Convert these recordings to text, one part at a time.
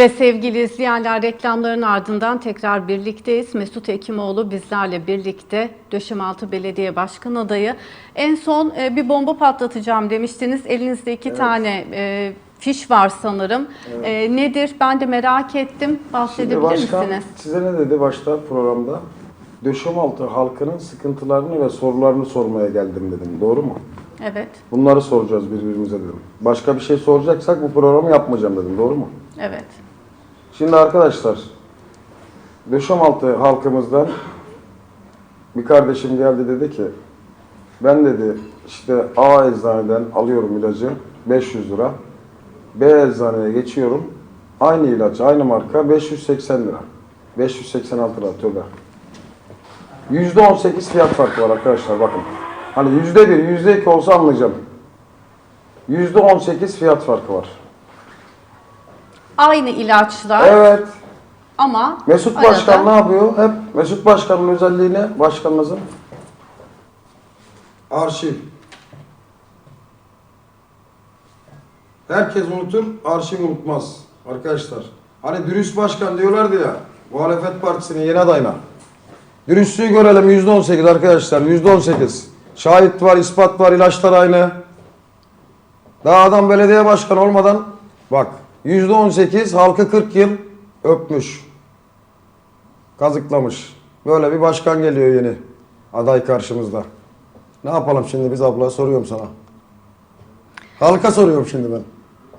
Evet sevgili izleyenler reklamların ardından tekrar birlikteyiz. Mesut Ekimoğlu bizlerle birlikte Döşemaltı Belediye Başkan adayı. En son e, bir bomba patlatacağım demiştiniz. Elinizde iki tane e, fiş var sanırım. E, nedir? Ben de merak ettim. Şimdi Bahsedebilir başkan misiniz? size ne dedi başta programda? Döşemaltı halkının sıkıntılarını ve sorularını sormaya geldim dedim. Doğru mu? Evet. Bunları soracağız birbirimize dedim. Başka bir şey soracaksak bu programı yapmayacağım dedim. Doğru mu? Evet. Şimdi arkadaşlar Döşemaltı halkımızdan bir kardeşim geldi dedi ki ben dedi işte A eczaneden alıyorum ilacı 500 lira. B eczaneye geçiyorum. Aynı ilaç, aynı marka 580 lira. 586 lira tövbe. %18 fiyat farkı var arkadaşlar bakın. Hani yüzde bir, yüzde iki olsa anlayacağım. %18 fiyat farkı var. Aynı ilaçlar Evet. ama Mesut arada- Başkan ne yapıyor? Hep Mesut Başkan'ın özelliği ne? Başkanımızın arşiv. Herkes unutur, arşiv unutmaz. Arkadaşlar. Hani dürüst başkan diyorlardı ya, muhalefet partisinin yeni adayına. Dürüstlüğü görelim yüzde on sekiz arkadaşlar, yüzde on sekiz. Şahit var, ispat var, ilaçlar aynı. Daha adam belediye başkanı olmadan bak yüzde on sekiz halkı 40 yıl öpmüş. Kazıklamış. Böyle bir başkan geliyor yeni. Aday karşımızda. Ne yapalım şimdi biz abla soruyorum sana. Halka soruyorum şimdi ben.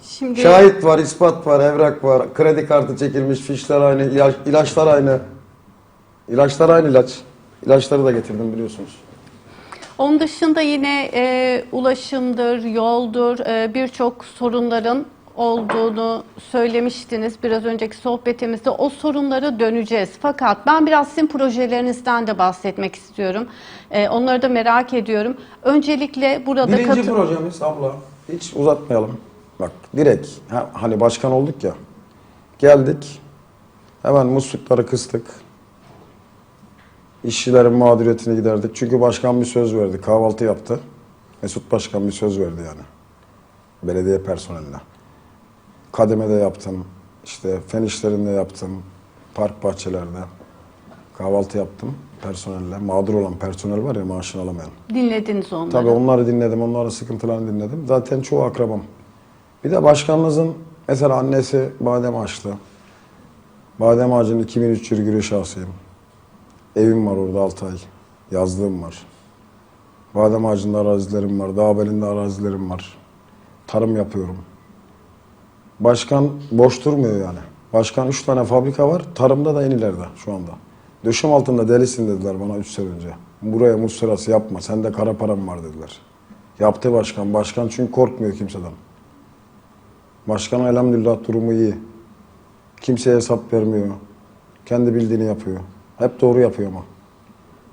Şimdi Şahit var, ispat var, evrak var, kredi kartı çekilmiş, fişler aynı, ilaç, ilaçlar aynı. İlaçlar aynı ilaç. İlaçları da getirdim biliyorsunuz. Onun dışında yine e, ulaşımdır, yoldur, e, birçok sorunların olduğunu söylemiştiniz biraz önceki sohbetimizde. O sorunlara döneceğiz. Fakat ben biraz sizin projelerinizden de bahsetmek istiyorum. E, onları da merak ediyorum. Öncelikle burada Birinci katı- projemiz abla. Hiç uzatmayalım. Bak direkt ha- hani başkan olduk ya. Geldik. Hemen muslukları kıstık. İşçilerin mağduriyetini giderdik. Çünkü başkan bir söz verdi. Kahvaltı yaptı. Mesut Başkan bir söz verdi yani. Belediye personeline. Kademede yaptım. İşte fen işlerinde yaptım. Park bahçelerde. Kahvaltı yaptım personelle. Mağdur olan personel var ya maaşını alamayan. dinlediniz onları. Tabii onları dinledim, onların sıkıntılarını dinledim. Zaten çoğu akrabam. Bir de başkanımızın mesela annesi badem ağaçlı. Badem ağacının 2003 yürüyüş şahsıyım. Evim var orada 6 ay. Yazlığım var. Badem ağacında arazilerim var. Dağbelinde arazilerim var. Tarım yapıyorum. Başkan boş durmuyor yani. Başkan 3 tane fabrika var. Tarımda da en ileride şu anda. Döşem altında delisin dediler bana 3 sene önce. Buraya muz yapma. Sende kara param var dediler. Yaptı başkan. Başkan çünkü korkmuyor kimseden. Başkan elhamdülillah durumu iyi. Kimseye hesap vermiyor. Kendi bildiğini yapıyor. Hep doğru yapıyor ama.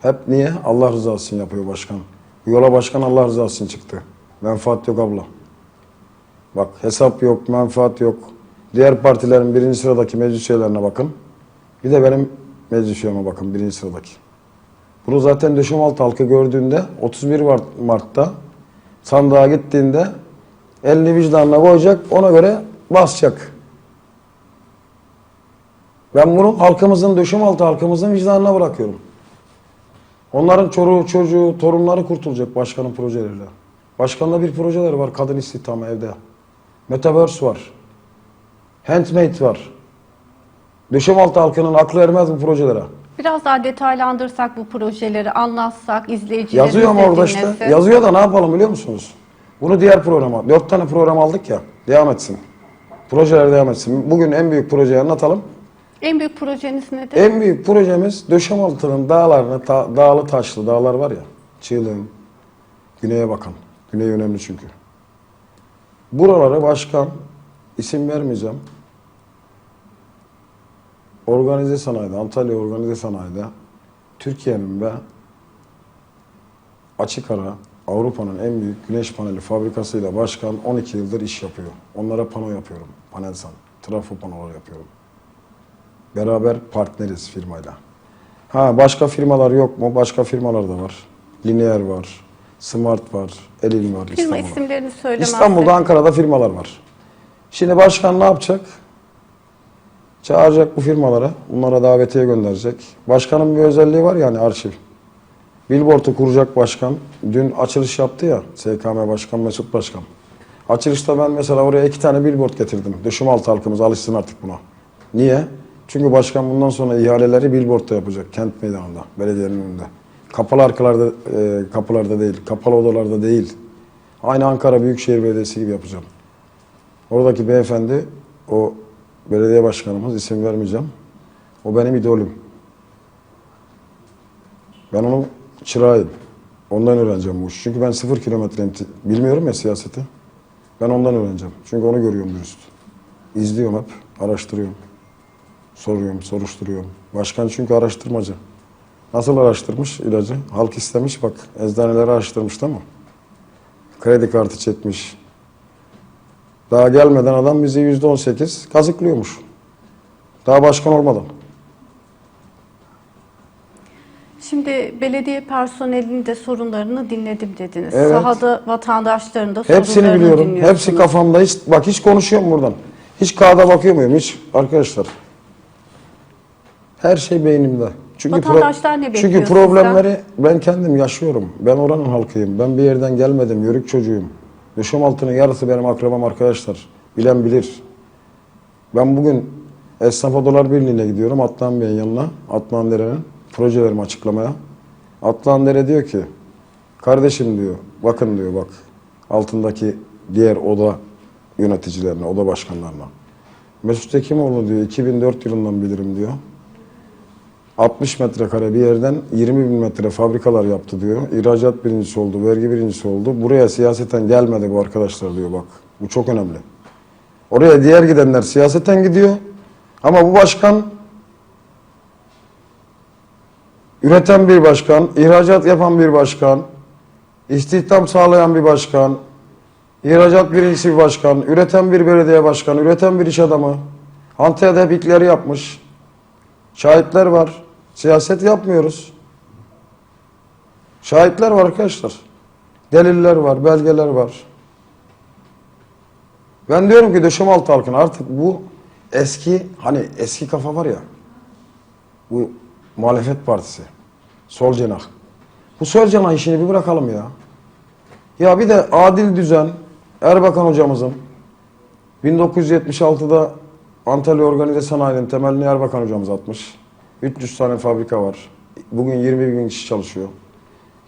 Hep niye? Allah rızası için yapıyor başkan. Bu yola başkan Allah rızası için çıktı. Menfaat yok abla. Bak hesap yok, menfaat yok. Diğer partilerin birinci sıradaki meclis üyelerine bakın. Bir de benim meclis üyeme bakın birinci sıradaki. Bunu zaten Döşemaltı halkı gördüğünde 31 Mart- Mart'ta sandığa gittiğinde elini vicdanına koyacak ona göre basacak. Ben bunu halkımızın, Döşemaltı halkımızın vicdanına bırakıyorum. Onların çoruğu, çocuğu, torunları kurtulacak başkanın projeleriyle. Başkanla bir projeler var kadın istihdamı evde. Metaverse var. Handmade var. Döşemaltı halkının aklı ermez bu projelere. Biraz daha detaylandırsak bu projeleri anlatsak izleyicilerimiz Yazıyor ama orada işte. Yazıyor da ne yapalım biliyor musunuz? Bunu diğer programa, dört tane program aldık ya, devam etsin. Projeler devam etsin. Bugün en büyük projeyi anlatalım. En büyük projeniz nedir? En büyük projemiz Döşemaltı'nın dağlarına, ta- dağlı taşlı dağlar var ya, Çığlığın, güneye bakan. Güney önemli çünkü. Buraları başkan, isim vermeyeceğim. Organize sanayide, Antalya organize sanayide Türkiye'nin ve açık ara Avrupa'nın en büyük güneş paneli fabrikasıyla başkan 12 yıldır iş yapıyor. Onlara pano yapıyorum. Panelsan, trafo panoları yapıyorum. Beraber partneriz firmayla. Ha başka firmalar yok mu? Başka firmalar da var. Linear var. Smart var. Elin var. Firma İstanbul'da. isimlerini söylemezsek. İstanbul'da, Ankara'da firmalar var. Şimdi başkan ne yapacak? Çağıracak bu firmalara, bunlara davetiye gönderecek. Başkanın bir özelliği var yani arşiv. Billboard'u kuracak başkan. Dün açılış yaptı ya SKM Başkan Mesut Başkan. Açılışta ben mesela oraya iki tane billboard getirdim. Döşüm altı halkımız alışsın artık buna. Niye? Çünkü başkan bundan sonra ihaleleri billboard'ta yapacak. Kent meydanında, belediyenin önünde. Kapalı arkalarda, e, kapılarda değil, kapalı odalarda değil. Aynı Ankara Büyükşehir Belediyesi gibi yapacağım. Oradaki beyefendi, o belediye başkanımız, isim vermeyeceğim. O benim idolüm. Ben onun çırağıyım. Ondan öğreneceğim bu işi. Çünkü ben sıfır kilometreyim. Bilmiyorum ya siyaseti. Ben ondan öğreneceğim. Çünkü onu görüyorum dürüst. İzliyorum hep, araştırıyorum. Soruyorum, soruşturuyorum. Başkan çünkü araştırmacı. Nasıl araştırmış ilacı? Halk istemiş bak. Eczaneleri araştırmış değil mi? Kredi kartı çekmiş. Daha gelmeden adam bizi yüzde on sekiz kazıklıyormuş. Daha başkan olmadan. Şimdi belediye personelinin de sorunlarını dinledim dediniz. Evet. Sahada vatandaşların da Hepsini sorunlarını biliyorum. Hepsi kafamda. Hiç, bak hiç konuşuyorum buradan. Hiç kağıda bakıyor muyum hiç arkadaşlar? Her şey beynimde. Çünkü Vatandaşlar ne bekliyor Çünkü sizden? problemleri ben kendim yaşıyorum. Ben oranın halkıyım. Ben bir yerden gelmedim. Yörük çocuğuyum. Yaşam altının yarısı benim akrabam arkadaşlar. Bilen bilir. Ben bugün Esnaf Odalar Birliği'ne gidiyorum. Atlan Bey'in yanına. Atlan Dere'nin projelerimi açıklamaya. Atlan Dere diyor ki kardeşim diyor bakın diyor bak altındaki diğer oda yöneticilerine, oda başkanlarına. Mesut Ekimoğlu diyor 2004 yılından bilirim diyor. 60 metrekare bir yerden 20 bin metre fabrikalar yaptı diyor. İhracat birincisi oldu, vergi birincisi oldu. Buraya siyaseten gelmedi bu arkadaşlar diyor bak. Bu çok önemli. Oraya diğer gidenler siyaseten gidiyor. Ama bu başkan üreten bir başkan, ihracat yapan bir başkan, istihdam sağlayan bir başkan, ihracat birincisi bir başkan, üreten bir belediye başkanı, üreten bir iş adamı. Antalya'da hep ilkleri yapmış. Şahitler var. Siyaset yapmıyoruz. Şahitler var arkadaşlar. Deliller var, belgeler var. Ben diyorum ki döşem altı halkına artık bu eski hani eski kafa var ya bu muhalefet partisi sol cenah. Bu sol cenah işini bir bırakalım ya. Ya bir de adil düzen Erbakan hocamızın 1976'da Antalya Organize Sanayi'nin temelini Erbakan hocamız atmış. 300 tane fabrika var. Bugün 20 bin kişi çalışıyor.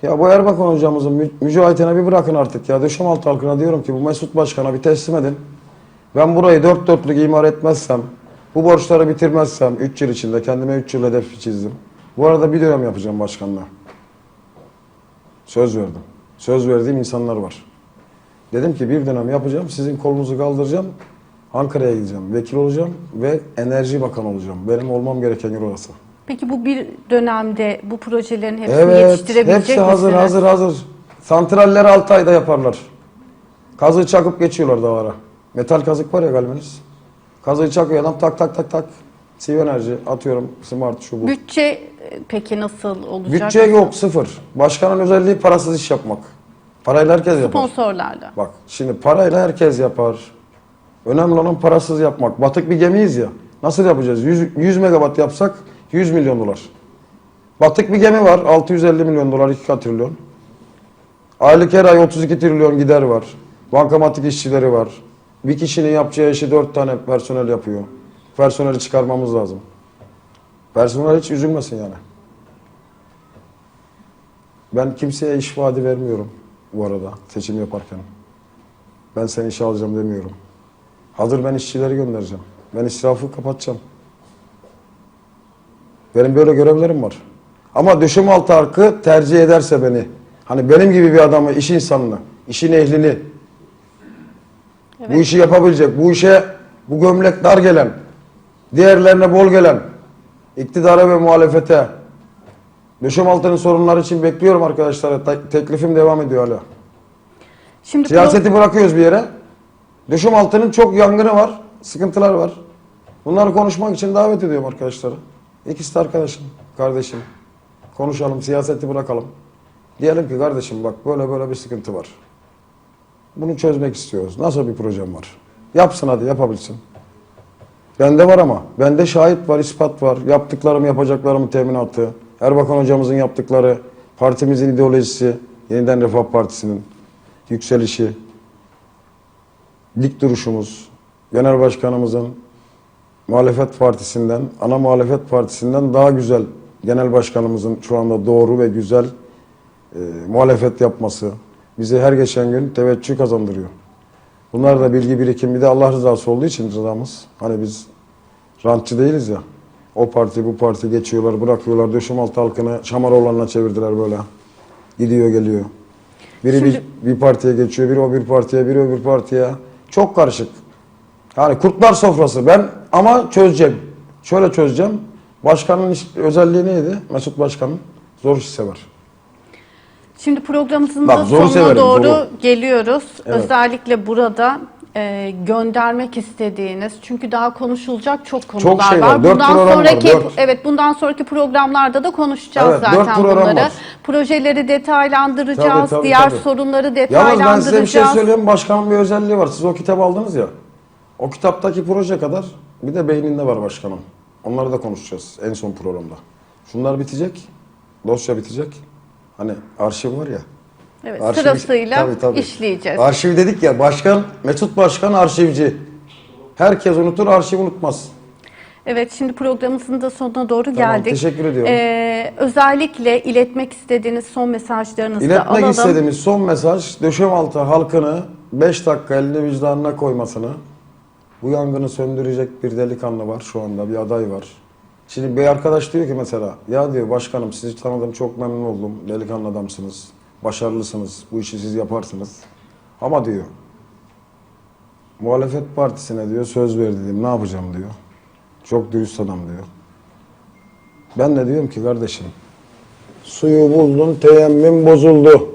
Ya bu Erbakan hocamızın mü- mücahitine bir bırakın artık ya. Döşem altı halkına diyorum ki bu Mesut Başkan'a bir teslim edin. Ben burayı dört dörtlük imar etmezsem, bu borçları bitirmezsem 3 yıl içinde kendime 3 yıl hedef çizdim. Bu arada bir dönem yapacağım başkanlığa. Söz verdim. Söz verdiğim insanlar var. Dedim ki bir dönem yapacağım, sizin kolunuzu kaldıracağım, Ankara'ya gideceğim, vekil olacağım ve enerji bakanı olacağım. Benim olmam gereken yer orası. Peki bu bir dönemde bu projelerin hepsini Evet, yetiştirebilecek hepsi hazır, misiniz? hazır, hazır. Santralleri 6 ayda yaparlar. Kazığı çakıp geçiyorlar dağlara. Metal kazık var ya galvaniz. Kazığı çakıyor adam tak tak tak tak. CV enerji atıyorum smart şu bu. Bütçe e, peki nasıl olacak? Bütçe yok sıfır. Başkanın özelliği parasız iş yapmak. Parayla herkes yapar. Sponsorlarla. Bak şimdi parayla herkes yapar. Önemli olan parasız yapmak. Batık bir gemiyiz ya. Nasıl yapacağız? 100, 100 megawatt yapsak 100 milyon dolar. Batık bir gemi var. 650 milyon dolar 2 trilyon. Aylık her ay 32 trilyon gider var. Bankamatik işçileri var. Bir kişinin yapacağı işi 4 tane personel yapıyor. Personeli çıkarmamız lazım. Personel hiç üzülmesin yani. Ben kimseye iş vaadi vermiyorum bu arada seçim yaparken. Ben seni işe alacağım demiyorum. Hazır ben işçileri göndereceğim. Ben israfı kapatacağım. Benim böyle görevlerim var. Ama düşüm altı halkı tercih ederse beni, hani benim gibi bir adamı, iş insanını, işin ehlini, bu işi yapabilecek, bu işe bu gömlek dar gelen, diğerlerine bol gelen, iktidara ve muhalefete, düşüm altının sorunları için bekliyorum arkadaşlar. Te- Teklifim devam ediyor hala. Şimdi Siyaseti bırakıyoruz bir yere. Düşüm altının çok yangını var, sıkıntılar var. Bunları konuşmak için davet ediyorum arkadaşları. İkisi de arkadaşım, kardeşim. Konuşalım, siyaseti bırakalım. Diyelim ki kardeşim bak böyle böyle bir sıkıntı var. Bunu çözmek istiyoruz. Nasıl bir projem var? Yapsın hadi yapabilsin. Bende var ama. Bende şahit var, ispat var. Yaptıklarım, yapacaklarımın teminatı. Erbakan hocamızın yaptıkları, partimizin ideolojisi, Yeniden Refah Partisi'nin yükselişi, dik duruşumuz, genel başkanımızın muhalefet partisinden, ana muhalefet partisinden daha güzel genel başkanımızın şu anda doğru ve güzel e, muhalefet yapması bize her geçen gün teveccüh kazandırıyor. Bunlar da bilgi birikimi bir de Allah rızası olduğu için rızamız. Hani biz rantçı değiliz ya. O parti bu parti geçiyorlar bırakıyorlar. Döşüm altı halkını Şamaroğlan'la çevirdiler böyle. Gidiyor geliyor. Biri Şimdi- bir, bir partiye geçiyor, biri o bir partiye, biri öbür partiye. Çok karışık. Yani kurtlar sofrası. Ben ama çözeceğim. Şöyle çözeceğim. Başkanın özelliği neydi? Mesut Başkan'ın zor iş sever. Şimdi programımızın Bak, da sonuna severim, doğru zoru. geliyoruz. Evet. Özellikle burada e, göndermek istediğiniz çünkü daha konuşulacak çok konular Çok şey var, var. dört Bundan var, sonraki dört. evet bundan sonraki programlarda da konuşacağız Evet, zaten bunları. var. Projeleri detaylandıracağız, Tabii, tabii, diğer tabii. sorunları Yalnız ben detaylandıracağız. size bir şey söyleyeyim. Başkanın bir özelliği var. Siz o kitabı aldınız ya. O kitaptaki proje kadar bir de beyninde var başkanım. Onları da konuşacağız en son programda. Şunlar bitecek. Dosya bitecek. Hani arşiv var ya. Evet, Arşiv- sırasıyla Tabii, tabii. işleyeceğiz. Arşiv dedik ya. Başkan, Mesut Başkan arşivci. Herkes unutur, arşiv unutmaz. Evet şimdi programımızın da sonuna doğru Tamam, geldik. teşekkür ediyorum. Ee, özellikle iletmek istediğiniz son mesajlarınızı da İletmek alalım. istediğimiz son mesaj Döşemaltı halkını 5 dakika elini vicdanına koymasını. Bu yangını söndürecek bir delikanlı var şu anda bir aday var. Şimdi bir arkadaş diyor ki mesela ya diyor başkanım sizi tanıdım çok memnun oldum. Delikanlı adamsınız. Başarılısınız. Bu işi siz yaparsınız. Ama diyor muhalefet partisine diyor söz verdim ne yapacağım diyor. Çok dürüst adam diyor. Ben de diyorum ki kardeşim Suyu buldun, teyemmüm bozuldu.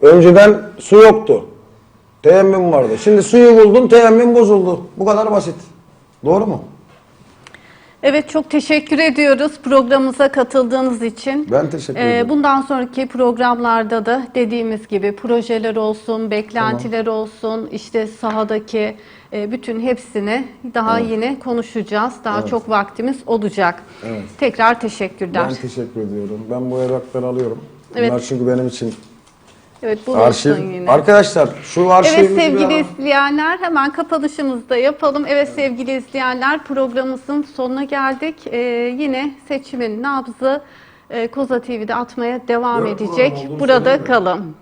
Önceden su yoktu. Teyemmüm vardı. Şimdi suyu buldun, teyemmüm bozuldu. Bu kadar basit. Doğru mu? Evet çok teşekkür ediyoruz programımıza katıldığınız için. Ben teşekkür Ee, ederim. bundan sonraki programlarda da dediğimiz gibi projeler olsun, beklentiler olsun, işte sahadaki e, bütün hepsini daha yine konuşacağız. Daha çok vaktimiz olacak. Evet. Tekrar teşekkürler. Ben teşekkür ediyorum. Ben bu evrakları alıyorum. Evet. Bunlar çünkü benim için evet bulunsun arşiv. yine. Arkadaşlar şu. Evet sevgili izleyenler hemen kapanışımızı da yapalım. Evet sevgili izleyenler programımızın sonuna geldik. Ee, yine seçimin nabzı e, Koza TV'de atmaya devam Dört edecek. olduğunu Burada söyleyeyim mi? kalın.